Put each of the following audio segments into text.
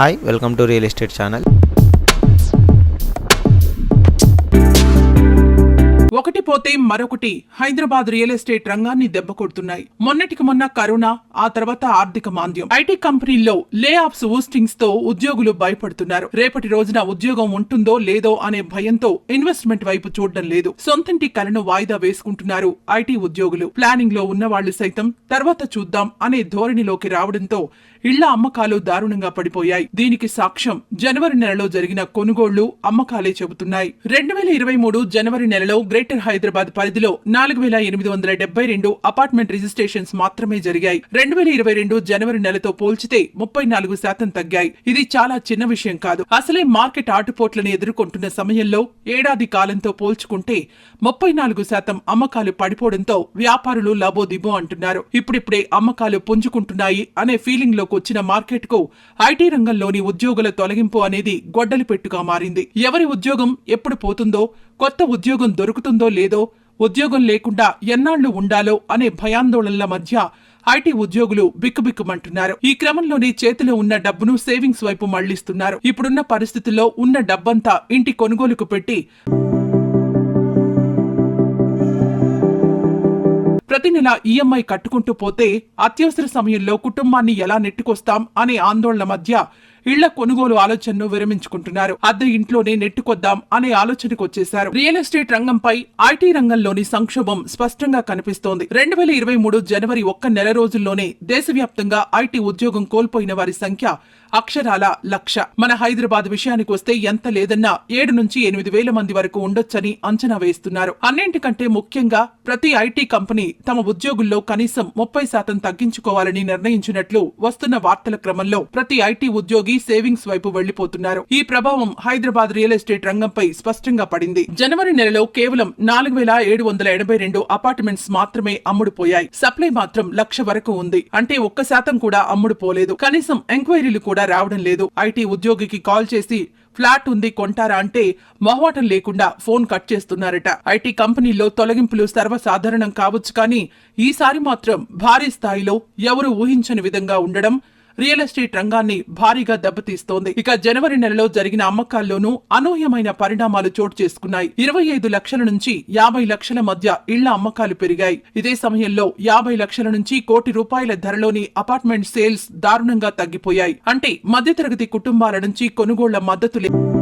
Hi welcome to real estate channel ఒకటి పోతే మరొకటి హైదరాబాద్ రియల్ ఎస్టేట్ రంగాన్ని దెబ్బకొడుతున్నాయి మొన్నటికి మొన్న కరోనా ఆ తర్వాత ఆర్థిక మాంద్యం. ఐటీ కంపెనీల్లో లే ఆఫ్స్ ఊస్టింగ్స్తో ఉద్యోగులు భయపడుతున్నారు. రేపటి రోజున ఉద్యోగం ఉంటుందో లేదో అనే భయంతో ఇన్వెస్ట్మెంట్ వైపు చూడడం లేదు. సొంతింటి కలను వాయిదా వేసుకుంటున్నారు ఐటీ ఉద్యోగులు. ప్లానింగ్లో ఉన్న వాళ్ళు సైతం తర్వాత చూద్దాం అనే ధోరణిలోకి రావడంతో ఇళ్ళ అమ్మకాలు దారుణంగా పడిపోయాయి. దీనికి సాక్ష్యం జనవరి నెలలో జరిగిన కొనుగోళ్ళు అమ్మకాలే చెబుతున్నాయి. రెండు వేల ఇరవై మూడు జనవరి నెలలో గ్రేటర్ హైదరాబాద్ పరిధిలో నాలుగు వేల ఎనిమిది వందల డెబ్బై రెండు అపార్ట్మెంట్ రిజిస్ట్రేషన్స్ మాత్రమే జరిగాయి. రెండు వేల ఇరవై రెండు జనవరి నెలతో పోల్చితే ముప్పై నాలుగు శాతం తగ్గాయి. ఇది చాలా చిన్న విషయం కాదు. అసలే మార్కెట్ ఆటుపోట్లను ఎదుర్కొంటున్న సమయంలో ఏడాది కాలంతో పోల్చుకుంటే ముప్పై నాలుగు శాతం అమ్మకాలు పడిపోవడంతో వ్యాపారులు లబోదిబో అంటున్నారు. ఇప్పుడిప్పుడే అమ్మకాలు పుంజుకుంటున్నాయి అనే ఫీలింగ్లో వచ్చిన మార్కెట్కు ఐటీ రంగంలోని ఉద్యోగుల తొలగింపు అనేది గొడ్డలి పెట్టుగా మారింది. ఎవరి ఉద్యోగం ఎప్పుడు పోతుందో కొత్త ఉద్యోగం దొరుకుతుందో లేదో ఉద్యోగం లేకుండా ఎన్నాళ్ళు ఉండాలో అనే భయాందోళనల మధ్య ఐటీ ఉద్యోగులు బిక్కుబిక్కుమంటున్నారు. ఈ క్రమంలోనే చేతిలో ఉన్న డబ్బును సేవింగ్స్ వైపు మళ్ళిస్తున్నారు. ఇప్పుడున్న పరిస్థితుల్లో ఉన్న డబ్బంతా ఇంటి కొనుగోలుకు పెట్టి ప్రతి నెల ఈఎంఐ కట్టుకుంటూ పోతే అత్యవసర సమయంలో కుటుంబాన్ని ఎలా నెట్టుకొస్తాం అనే ఆందోళన మధ్య ఇళ్ళ కొనుగోలు ఆలోచనను విరమించుకుంటున్నారు. అద్దె ఇంట్లోనే నెట్టుకొద్దాం అనే ఆలోచనకు వచ్చేశారు. రియల్ ఎస్టేట్ రంగంపై ఐటీ రంగంలోని సంక్షోభం స్పష్టంగా కనిపిస్తోంది. రెండు వేల ఇరవై మూడు జనవరి ఒక్క నెల రోజుల్లోనే దేశవ్యాప్తంగా ఐటీ ఉద్యోగం కోల్పోయిన వారి సంఖ్య అక్షరాల లక్ష. మన హైదరాబాద్ విషయానికి వస్తే ఎంత లేదన్నా ఏడు నుంచి ఎనిమిది వేల మంది వరకు ఉండొచ్చని అంచనా వేస్తున్నారు. అన్నింటికంటే ముఖ్యంగా ప్రతి ఐటీ కంపెనీ తమ ఉద్యోగుల్లో కనీసం ముప్పై శాతం తగ్గించుకోవాలని నిర్ణయించినట్లు వస్తున్న వార్తల క్రమంలో ప్రతి ఐటీ ఉద్యోగి సేవింగ్స్ వైపు వెళ్ళిపోతున్నారు ఈ ప్రభావం హైదరాబాద్ రియల్ ఎస్టేట్ రంగంపై స్పష్టంగా పడింది. జనవరి నెలలో కేవలం నాలుగు వేల ఏడు వందల ఎనభై రెండు అపార్ట్మెంట్స్ మాత్రమే అమ్ముడుపోయాయి. సప్లై మాత్రం లక్ష వరకు ఉంది. అంటే ఒక్క శాతం కూడా అమ్ముడుపోలేదు. కనీసం ఎంక్వైరీలు కూడా రావడం లేదు. ఐటీ ఉద్యోగికి కాల్ చేసి ఫ్లాట్ ఉంది కొంటారా? అంటే మొహమాటం లేకుండా ఫోన్ కట్ చేస్తున్నారట. ఐటీ కంపెనీల్లో తొలగింపులు సర్వసాధారణం కావచ్చు కానీ ఈసారి మాత్రం భారీ స్థాయిలో ఎవరు ఊహించని విధంగా ఉండడం రియల్ ఎస్టేట్ రంగాన్ని భారీగా దెబ్బతీస్తోంది. ఇక జనవరి నెలలో జరిగిన అమ్మకాల్లోనూ అనూహ్యమైన పరిణామాలు చోటు చేసుకున్నాయి. ఇరవై ఐదు లక్షల నుంచి యాభై లక్షల మధ్య ఇళ్ళ అమ్మకాలు పెరిగాయి. ఇదే సమయంలో యాభై లక్షల నుంచి కోటి రూపాయల ధరలోని అపార్ట్మెంట్ సేల్స్ దారుణంగా తగ్గిపోయాయి. అంటే మధ్యతరగతి కుటుంబాల నుంచి కొనుగోళ్ళ మద్దతు లేదు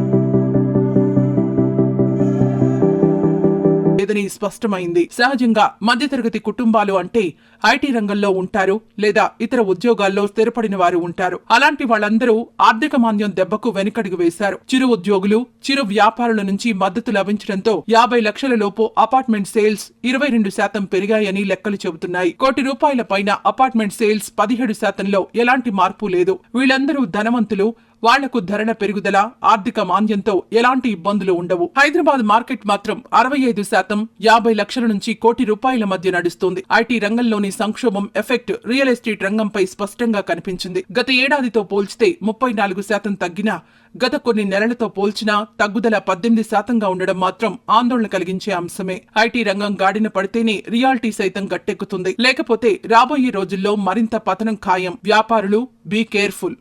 లేదని స్పష్టమైంది. సహజంగా మధ్యతరగతి కుటుంబాలు అంటే ఐటీ రంగంలో ఉంటారు లేదా ఇతర ఉద్యోగాల్లో స్థిరపడిన వారు ఉంటారు. అలాంటి వాళ్ళందరూ ఆర్థిక మాంద్యం దెబ్బకు వెనుకడుగు వేశారు. చిరు ఉద్యోగులు చిరు వ్యాపారుల నుంచి మద్దతు లభించడంతో యాభై లక్షల లోపు అపార్ట్మెంట్ సేల్స్ ఇరవై రెండు శాతం పెరిగాయని లెక్కలు చెబుతున్నాయి. కోటి రూపాయల పైన అపార్ట్మెంట్ సేల్స్ పదిహేడు శాతంలో ఎలాంటి మార్పు లేదు. వీళ్ళందరూ ధనవంతులు వాళ్ళకు ధరల పెరుగుదల ఆర్థిక మాంద్యంతో ఎలాంటి ఇబ్బందులు ఉండవు. హైదరాబాద్ మార్కెట్ మాత్రం అరవై ఐదు శాతం యాభై లక్షల నుంచి కోటి రూపాయల మధ్య నడుస్తుంది. ఐటీ రంగంలోని సంక్షోభం ఎఫెక్ట్ రియల్ ఎస్టేట్ రంగంపై స్పష్టంగా కనిపించింది. గత ఏడాదితో పోల్చితే ముప్పై నాలుగు శాతం తగ్గినా గత కొన్ని నెలలతో పోల్చినా తగ్గుదల పద్దెనిమిది శాతంగా ఉండడం మాత్రం ఆందోళన కలిగించే అంశమే. ఐటీ రంగం గాడిన పడితేనే రియాలిటీ సైతం గట్టెక్కుతుంది. లేకపోతే రాబోయే రోజుల్లో మరింత పతనం ఖాయం. వ్యాపారులు బీ కేర్ఫుల్.